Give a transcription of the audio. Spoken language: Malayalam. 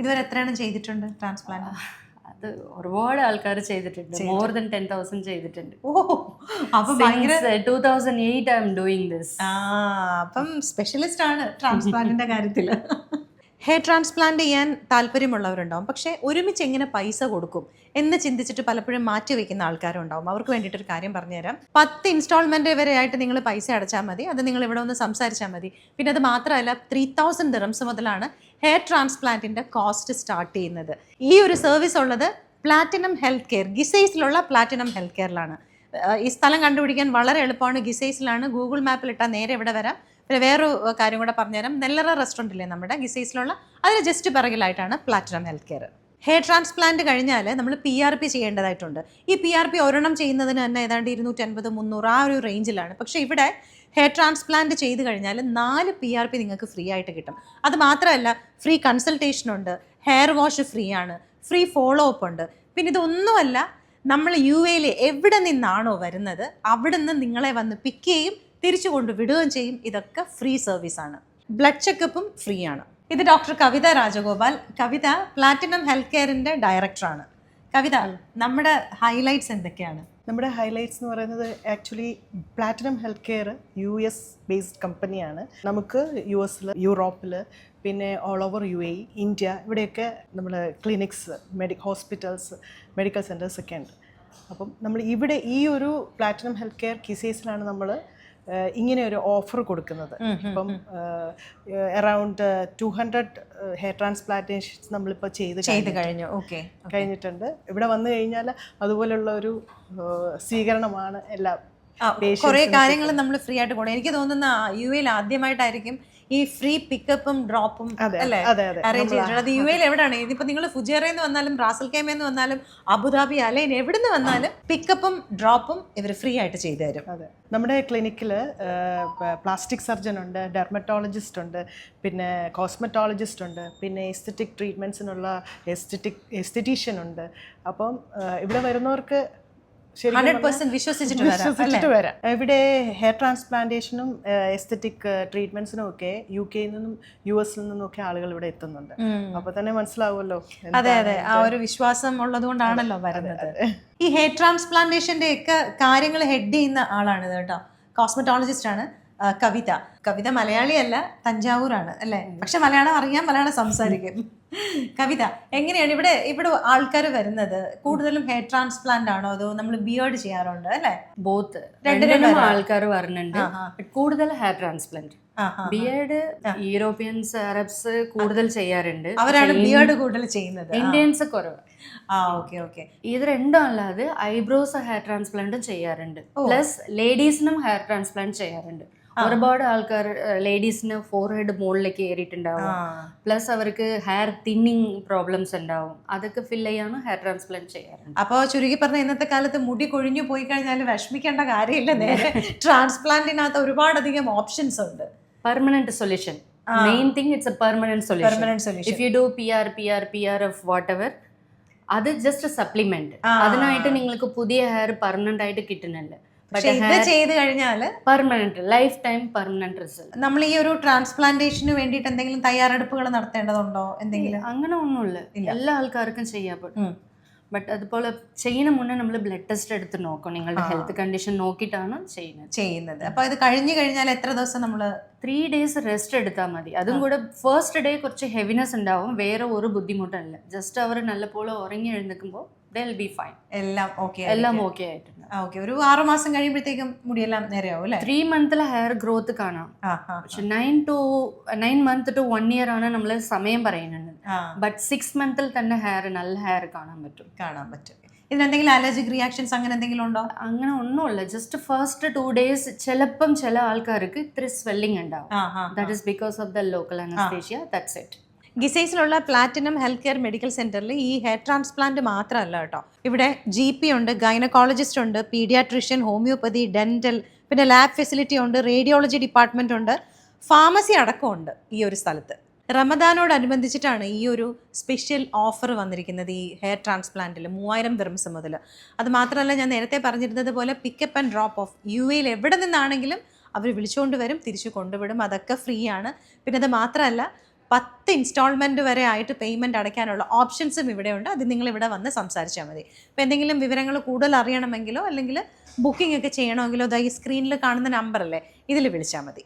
ഇതുവരെ എത്രയാണ് ചെയ്തിട്ടുണ്ട് ട്രാൻസ്പ്ലാന്റ് അത് ഒരുപാട് ആൾക്കാർ ചെയ്തിട്ടുണ്ട്. മോർ ദൻ ടെൻ തൗസൻഡ് ചെയ്തിട്ടുണ്ട്. Two thousand eight I am doing this ആ അപ്പം സ്പെഷ്യലിസ്റ്റ് ആണ് ട്രാൻസ്പ്ലാന്റിന്റെ കാര്യത്തിൽ ഹെയർ ട്രാൻസ്പ്ലാന്റ് ചെയ്യാൻ താല്പര്യമുള്ളവരുണ്ടാവും. പക്ഷേ ഒരുമിച്ച് എങ്ങനെ പൈസ കൊടുക്കും എന്ന് ചിന്തിച്ചിട്ട് പലപ്പോഴും മാറ്റി വെക്കുന്ന ആൾക്കാരുണ്ടാവും. അവർക്ക് വേണ്ടിയിട്ട് ഒരു കാര്യം പറഞ്ഞുതരാം. പത്ത് ഇൻസ്റ്റാൾമെന്റ് വരെ ആയിട്ട് നിങ്ങൾ പൈസ അടച്ചാൽ മതി. അത് നിങ്ങൾ ഇവിടെ ഒന്ന് സംസാരിച്ചാൽ മതി. പിന്നെ അത് മാത്രമല്ല ത്രീ തൗസൻഡ് ദിറംസ് മുതലാണ് ഹെയർ ട്രാൻസ്പ്ലാന്റിന്റെ കോസ്റ്റ് സ്റ്റാർട്ട് ചെയ്യുന്നത്. ഈ ഒരു സർവീസ് ഉള്ളത് പ്ലാറ്റിനം ഹെൽത്ത് കെയർ ഗിസൈസിലുള്ള പ്ലാറ്റിനം ഹെൽത്ത് കെയറിലാണ് ഈ സ്ഥലം കണ്ടുപിടിക്കാൻ വളരെ എളുപ്പമാണ്. ഗിസൈസിലാണ് ഗൂഗിൾ മാപ്പിൽ ഇട്ടാൽ നേരെ ഇവിടെ വരാം. പിന്നെ വേറൊരു കാര്യം കൂടെ പറഞ്ഞുതരാം. നെല്ലറ റെസ്റ്റോറന്റ് ഇല്ലേ നമ്മുടെ ഗിസൈസിലുള്ള അതിന് just പിറകിലായിട്ടാണ് platinum health care hair transplant കഴിഞ്ഞാൽ നമ്മൾ പി ആർ പി ചെയ്യേണ്ടതായിട്ടുണ്ട്. ഈ പി ആർ പി ഒരെണ്ണം ചെയ്യുന്നതിന് തന്നെ ഏതാണ്ട് ഇരുന്നൂറ്റി അൻപത് മുന്നൂറ് ആ ഒരു റേഞ്ചിലാണ് പക്ഷേ ഇവിടെ ഹെയർ ട്രാൻസ്പ്ലാന്റ് ചെയ്ത് കഴിഞ്ഞാൽ നാല് പി ആർ പി നിങ്ങൾക്ക് ഫ്രീ ആയിട്ട് കിട്ടും. അത് മാത്രമല്ല ഫ്രീ കൺസൾട്ടേഷൻ ഉണ്ട് ഹെയർ വാഷ് ഫ്രീ ആണ് ഫ്രീ ഫോളോ അപ്പ് ഉണ്ട്. പിന്നെ ഇതൊന്നുമല്ല നമ്മൾ യു എയിൽ എവിടെ നിന്നാണോ വരുന്നത് അവിടെ നിന്ന് നിങ്ങളെ വന്ന് പിക്ക് ചെയ്യും തിരിച്ചു കൊണ്ടുവിടുകയും ചെയ്യും. ഇതൊക്കെ ഫ്രീ സർവീസാണ് ബ്ലഡ് ചെക്കപ്പും ഫ്രീ ആണ്. ഇത് doctor Kavitha Rajagopal. Kavitha platinum health കെയറിന്റെ ഡയറക്ടറാണ്. കവിത നമ്മുടെ ഹൈലൈറ്റ്സ് എന്തൊക്കെയാണ്? നമ്മുടെ ഹൈലൈറ്റ്സ് എന്ന് പറയുന്നത് actually platinum health care U S based കമ്പനിയാണ്. നമുക്ക് യു എസിൽ യൂറോപ്പിൽ പിന്നെ all over U A India ഇവിടെയൊക്കെ നമ്മൾ clinics medi hospitals medical centres ഒക്കെ ഉണ്ട്. അപ്പം നമ്മൾ ഇവിടെ ഈ ഒരു പ്ലാറ്റിനം ഹെൽത്ത് കെയർ കിസേസിലാണ് നമ്മൾ ഇങ്ങനെ ഒരു ഓഫർ കൊടുക്കുന്നത്. ഇപ്പം around two hundred hair transplantations നമ്മളിപ്പോൾ ചെയ്ത് ചെയ്ത് കഴിഞ്ഞു. ഓക്കെ കഴിഞ്ഞിട്ടുണ്ട്. ഇവിടെ വന്നു കഴിഞ്ഞാൽ അതുപോലുള്ള ഒരു സ്വീകരണമാണ് എല്ലാം കുറേ കാര്യങ്ങൾ നമ്മൾ ഫ്രീ ആയിട്ട് കൊടുക്കും. എനിക്ക് തോന്നുന്ന യു എയിൽ ആദ്യമായിട്ടായിരിക്കും ഈ ഫ്രീ പിക്കപ്പും ഡ്രോപ്പും അല്ലേ. അറേഞ്ച് ചെയ്തിട്ടുണ്ട് അത് യു എയിൽ എവിടെയാണ് ഇതിപ്പോ നിങ്ങൾ ഫുജേറയിൽ വന്നാലും റാസൽ കേമയിൽ വന്നാലും അബുദാബി അലൈൻ എവിടെ നിന്ന് വന്നാലും പിക്കപ്പും ഡ്രോപ്പും ഇവർ ഫ്രീ ആയിട്ട് ചെയ്തു തരും. അതെ. നമ്മുടെ ക്ലിനിക്കിൽ പ്ലാസ്റ്റിക് സർജൻ ഉണ്ട് ഡെർമറ്റോളജിസ്റ്റ് ഉണ്ട് പിന്നെ കോസ്മെറ്റോളജിസ്റ്റ് ഉണ്ട് പിന്നെ എസ്തറ്റിക് ട്രീറ്റ്മെന്റ്സിനുള്ള എസ്തറ്റിക് എസ്തറ്റീഷ്യൻ ഉണ്ട്. അപ്പം ഇവിടെ വരുന്നവർക്ക് ഹൺഡ്രഡ് പെർസെന്റ് വിശ്വസിച്ചിട്ട് വരാം വിശ്വസിച്ചിട്ട് വരാം. ഇവിടെ ഹെയർ ട്രാൻസ്പ്ലാന്റേഷനും എസ്തറ്റിക് ട്രീറ്റ്മെന്റ്സിനും ഒക്കെ യു കെയിൽ നിന്നും യു എസ് നിന്നും ഒക്കെ ആളുകൾ ഇവിടെ എത്തുന്നുണ്ട്. അപ്പൊ തന്നെ മനസ്സിലാവുമല്ലോ അതെ അതെ. ആ ഒരു വിശ്വാസം ഉള്ളത് കൊണ്ടാണല്ലോ വരുന്നത്. ഈ ഹെയർ ട്രാൻസ്പ്ലാന്റേഷന്റെ ഒക്കെ കാര്യങ്ങൾ ഹെഡ് ചെയ്യുന്ന ആളാണ് കേട്ടോ. കോസ്മെറ്റോളജിസ്റ്റ് ആണ്. കവിത. കവിത മലയാളിയല്ല തഞ്ചാവൂരാണ് അല്ലേ? പക്ഷെ മലയാളം അറിയാം മലയാളം സംസാരിക്കും. കവിത എങ്ങനെയാണ് ഇവിടെ ഇവിടെ ആൾക്കാർ വരുന്നത്? കൂടുതലും ഹെയർ ട്രാൻസ്പ്ലാന്റ് ആണോ അതോ നമ്മൾ ബിയേർഡ് ചെയ്യാറുണ്ട് അല്ലേ? ബോത്ത് രണ്ടിനും. ആൾക്കാർ വരുന്നുണ്ട്. കൂടുതൽ ഹെയർ ട്രാൻസ്പ്ലാന്റ് ആ. യൂറോപ്യൻസ് അറബ്സ് കൂടുതൽ ചെയ്യാറുണ്ട്. അവരാണ് ബിയേർഡ് കൂടുതൽ ചെയ്യുന്നത്. ഇന്ത്യൻസ് കുറവ്. ആ ഓക്കെ ഓക്കെ. ഇത് രണ്ടും അല്ലാതെ ഐബ്രോസ് ഹെയർ ട്രാൻസ്പ്ലാന്റും ചെയ്യാറുണ്ട്. പ്ലസ് ലേഡീസിനും ഹെയർ ട്രാൻസ്പ്ലാന്റ് ചെയ്യാറുണ്ട്. ഒരുപാട് ആൾക്കാർ ലേഡീസിന് ഫോർ ഹെഡ് മുകളിലേക്ക് കയറിയിട്ടുണ്ടാവും. പ്ലസ് അവർക്ക് ഹെയർ തിന്നിങ് പ്രോബ്ലംസ് ഉണ്ടാവും. അതൊക്കെ ഫിൽ ചെയ്യാണ് ഹെയർ ട്രാൻസ്പ്ലാന്റ് ചെയ്യാറുണ്ട്. അപ്പോൾ ചുരുക്കി പറഞ്ഞ ഇന്നത്തെ കാലത്ത് മുടി കൊഴിഞ്ഞു പോയി കഴിഞ്ഞാൽ വിഷമിക്കേണ്ട കാര്യമില്ല. നേരെ ട്രാൻസ്പ്ലാന്റിനകത്ത് ഒരുപാടധികം ഓപ്ഷൻസ് ഉണ്ട്. Permanent solution main thing it's a permanent solution if you do P R P R P R F whatever അത് ജസ്റ്റ് സപ്ലിമെന്റ് അതിനായിട്ട് നിങ്ങൾക്ക് പുതിയ ഹെയർ പെർമനന്റ് ആയിട്ട് കിട്ടുന്നുണ്ട്. പക്ഷെ ഇത് ചെയ്ത് കഴിഞ്ഞാൽ permanent lifetime permanent result നമ്മൾ ഈ ഒരു ട്രാൻസ്പ്ലാന്റേഷന് വേണ്ടിയിട്ട് എന്തെങ്കിലും തയ്യാറെടുപ്പുകൾ നടത്തേണ്ടതുണ്ടോ എന്തെങ്കിലും? അങ്ങനെ ഒന്നുമില്ല. എല്ലാ ആൾക്കാർക്കും ചെയ്യാൻ പറ്റും ബട്ട് അതുപോലെ ചെയ്യുന്ന മുന്നേ നമ്മൾ ബ്ലഡ് ടെസ്റ്റ് എടുത്ത് നോക്കും നിങ്ങളുടെ ഹെൽത്ത് കണ്ടീഷൻ നോക്കിയിട്ടാണ് ചെയ്യുന്നത്. ചെയ്യുന്നത്. അപ്പൊ ഇത് കഴിഞ്ഞു കഴിഞ്ഞാൽ എത്ര ദിവസം നമ്മൾ ത്രീ ഡേയ്സ് റെസ്റ്റ് എടുത്താൽ മതി. അതും കൂടെ ഫസ്റ്റ് ഡേ കുറച്ച് ഹെവിനെസ് ഉണ്ടാവും. വേറെ ഒരു ബുദ്ധിമുട്ടല്ല ജസ്റ്റ് അവർ നല്ലപോലെ ഉറങ്ങി ഫൈൻ എല്ലാം ഓക്കെ എല്ലാം ഓക്കെ ആയിട്ടുണ്ട്. ഓക്കെ ഒരു ആറു മാസം കഴിയുമ്പോഴത്തേക്കും മുടിയെല്ലാം നേരെയാവും അല്ലേ? ത്രീ മന്തിലെ ഹെയർ ഗ്രോത്ത് കാണാം. പക്ഷെ nine to nine month to one year ആണ് നമ്മൾ സമയം പറയുന്നത്. ആ. ബട്ട് സിക്സ് മന്തിൽ തന്നെ ഹെയർ നല്ല ഹെയർ കാണാൻ പറ്റും. കാണാൻ പറ്റും. ഇതിനെന്തെങ്കിലും അലർജിക് റിയാക്ഷൻസ് അങ്ങനെ എന്തെങ്കിലും ഉണ്ടോ? അങ്ങനെ ഒന്നുമില്ല. ജസ്റ്റ് ഫസ്റ്റ് ടു ഡേയ്സ് ചിലപ്പം ചില ആൾക്കാർക്ക് ഇത്തിരി സ്വെല്ലിംഗ് ഉണ്ടാവും. That is because of the local anaesthesia that's it ഗിസൈസിലുള്ള platinum health care medical സെന്ററിൽ ഈ ഹെയർ ട്രാൻസ്പ്ലാന്റ് മാത്രമല്ല കേട്ടോ. ഇവിടെ ജി പി ഉണ്ട് ഗൈനക്കോളജിസ്റ്റ് ഉണ്ട് പീഡിയാട്രിഷ്യൻ ഹോമിയോപ്പതി ഡെന്റൽ പിന്നെ ലാബ് ഫെസിലിറ്റി ഉണ്ട് റേഡിയോളജി ഡിപ്പാർട്ട്മെന്റ് ഉണ്ട് ഫാർമസി അടക്കമുണ്ട് ഈ ഒരു സ്ഥലത്ത്. റമദാനോടനുബന്ധിച്ചിട്ടാണ് ഈ ഒരു സ്പെഷ്യൽ ഓഫർ വന്നിരിക്കുന്നത് ഈ ഹെയർ ട്രാൻസ്പ്ലാന്റിൽ മൂവായിരം ദിർമ്സ് മുതൽ. അത് മാത്രമല്ല ഞാൻ നേരത്തെ പറഞ്ഞിരുന്നത് പോലെ pickup and drop off U എയിൽ എവിടെ നിന്നാണെങ്കിലും അവർ വിളിച്ചുകൊണ്ട് വരും തിരിച്ചു കൊണ്ടുവിടും അതൊക്കെ ഫ്രീ ആണ്. പിന്നെ അത് മാത്രമല്ല പത്ത് ഇൻസ്റ്റാൾമെന്റ് വരെ ആയിട്ട് പേയ്മെന്റ് അടയ്ക്കാനുള്ള ഓപ്ഷൻസും ഇവിടെയുണ്ട്. അത് നിങ്ങൾ ഇവിടെ വന്ന് സംസാരിച്ചാൽ മതി. അപ്പോൾ എന്തെങ്കിലും വിവരങ്ങൾ കൂടുതൽ അറിയണമെങ്കിലോ അല്ലെങ്കിൽ ബുക്കിംഗ് ഒക്കെ ചെയ്യണമെങ്കിലോ ഈ സ്ക്രീനിൽ കാണുന്ന നമ്പറല്ലേ ഇതിൽ വിളിച്ചാൽ മതി.